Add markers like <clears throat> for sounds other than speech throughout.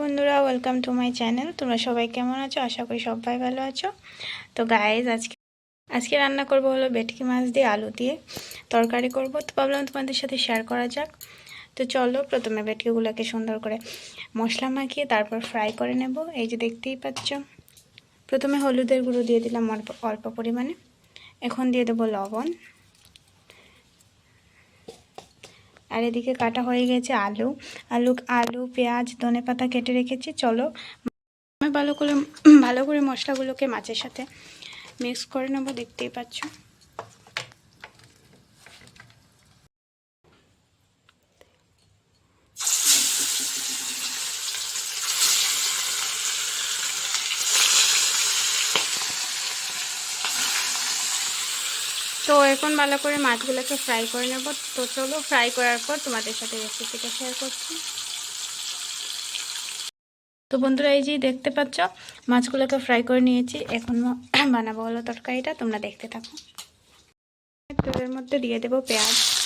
বন্ধুরা welcome to my channel তোমরা সবাই কেমন আছো? আশা করি সবাই ভালো আছো। তো গাইজ আজকে আজকে রান্না করব হলো ভেটকি মাছ দিয়ে আলু দিয়ে। তরকারি করব। তো ভাবলাম তোমাদের সাথে শেয়ার করা যাক। তো চলো প্রথমে ভেটকিগুলোকে সুন্দর করে মশলা মাখিয়ে তারপর ফ্রাই করে নেব। এই যে দেখতেই পাচ্ছ। প্রথমে হলুদের গুঁড়ো দিয়ে দিলাম অল্প অল্প পরিমাণে। এখন দিয়ে দেবো লবণ। আর এদিকে কাটা হয়ে গেছে আলু। আলু আলু, পেঁয়াজ, ধনে পাতা কেটে রেখেছি। চলো, আমি ভালো করে ভালো করে মশলাগুলোকে মাছের সাথে মিক্স করে নেব, দেখতেই পাচ্ছ। তো এখন ভালো করে মাছগুলোকে ফ্রাই করে নেব। তো চলো ফ্রাই করার পর তোমাদের সাথে রেসিপিটা শেয়ার করছি। তো বন্ধুরা, এই যে দেখতে পাচ্ছ, মাছগুলোকে ফ্রাই করে নিয়েছি। এখন <coughs> বানাবো হলো তরকারিটা, তোমরা দেখতে থাকো। তেলের মধ্যে দিয়ে দেবো পেঁয়াজ।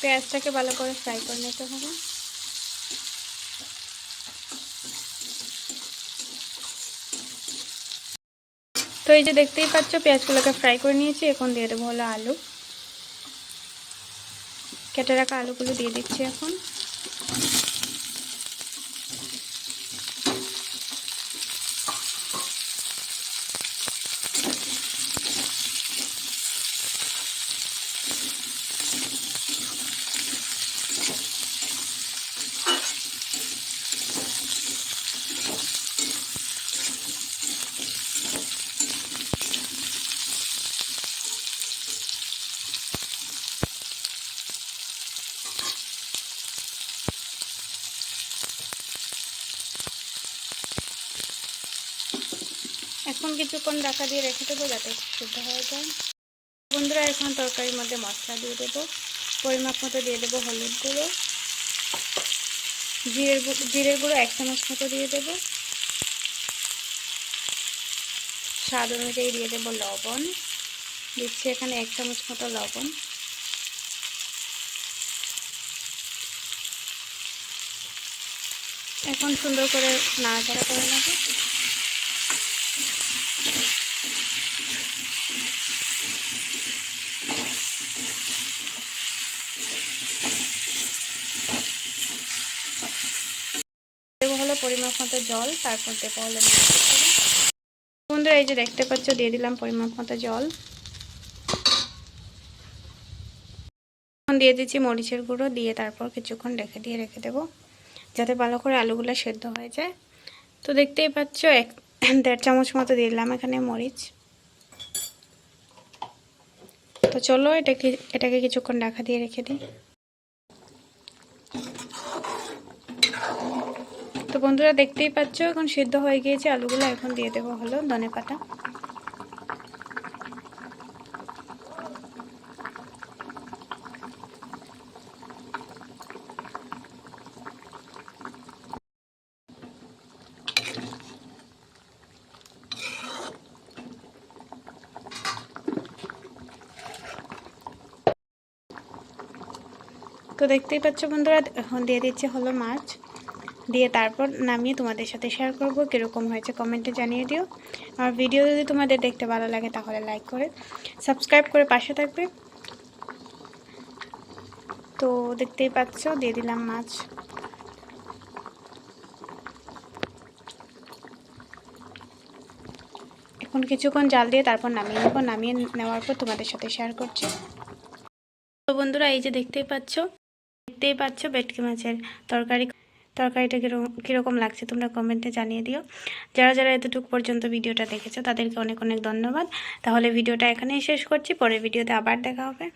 পেঁয়াজটাকে ভালো করে ফ্রাই করে নিতে হবে। তো এই যে দেখতেই পাচ্ছ, পেঁয়াজগুলোকে ফ্রাই করে নিয়েছি। এখন দিয়ে দেবো হলো আলু। কেটে রাখা আলুগুলো দিয়ে দিচ্ছি এখন। এখন কিছুক্ষণ ঢাকা দিয়ে রেখে দেবো যাতে সিদ্ধ হয়ে যায়। বন্ধুরা, এখন তরকারির মধ্যে মশলা দিয়ে দেবো। পরিমাপ মতো দিয়ে দেবো হলুদ গুঁড়ো। জিরের জিরের গুঁড়ো এক চামচ মতো দিয়ে দেবো। স্বাদ অনুযায়ী দিয়ে দেবো লবণ। দিচ্ছি এখানে এক চামচ মতো লবণ। এখন সুন্দর করে নাড়াচাড়া করে নেব দেবো হলো পরিমাপ মতো জল, তারপর দেবো বন্ধুরা, এই যে দেখতে পাচ্ছ, দিয়ে দিলাম পরিমাপ মতো জল। এখন দিয়ে দিচ্ছি মরিচের গুঁড়ো, দিয়ে তারপর কিছুক্ষণ রেখে দিয়ে রেখে দেবো, যাতে ভালো করে আলুগুলো সেদ্ধ হয়ে যায়। তো দেখতেই পাচ্ছ, এক <clears throat> দেড় চামচ মতো দিয়ে দিলাম এখানে মরিচ। তো চলো, এটাকে এটাকে কিছুক্ষণ ঢাকা দিয়ে রেখে দিই। বন্ধুরা দেখতেই পাচ্ছ, এখন সিদ্ধ হয়ে গিয়েছে আলুগুলো, এখন দিয়ে দেবো হলো ধনে পাতা। তো দেখতেই পাচ্ছ বন্ধুরা, এখন দিয়ে দিচ্ছে হলো মাছ। দিয়ে তারপর নামিয়ে তোমাদের সাথে শেয়ার করব। কীরকম হয়েছে কমেন্টে জানিয়ে দিও। আর ভিডিও যদি তোমাদের দেখতে ভালো লাগে, তাহলে লাইক করে সাবস্ক্রাইব করে পাশে থাকবে। তো দেখতেই পাচ্ছ, দিয়ে দিলাম মাছ। এখন কিছুক্ষণ জাল দিয়ে তারপর নামিয়ে নেব। নামিয়ে নেওয়ার পর তোমাদের সাথে শেয়ার করছি। তো বন্ধুরা, এই যে দেখতেই পাচ্ছ দেখতেই পাচ্ছ ভেটকি মাছের তরকারি তরকারিটা কীরকম লাগছে তোমরা কমেন্টে জানিয়ে দিও। যারা যারা এতটুকু পর্যন্ত ভিডিওটা দেখেছ, তাদেরকে অনেক অনেক ধন্যবাদ। তাহলে ভিডিওটা এখানেই শেষ করছি, পরের ভিডিওতে আবার দেখা হবে।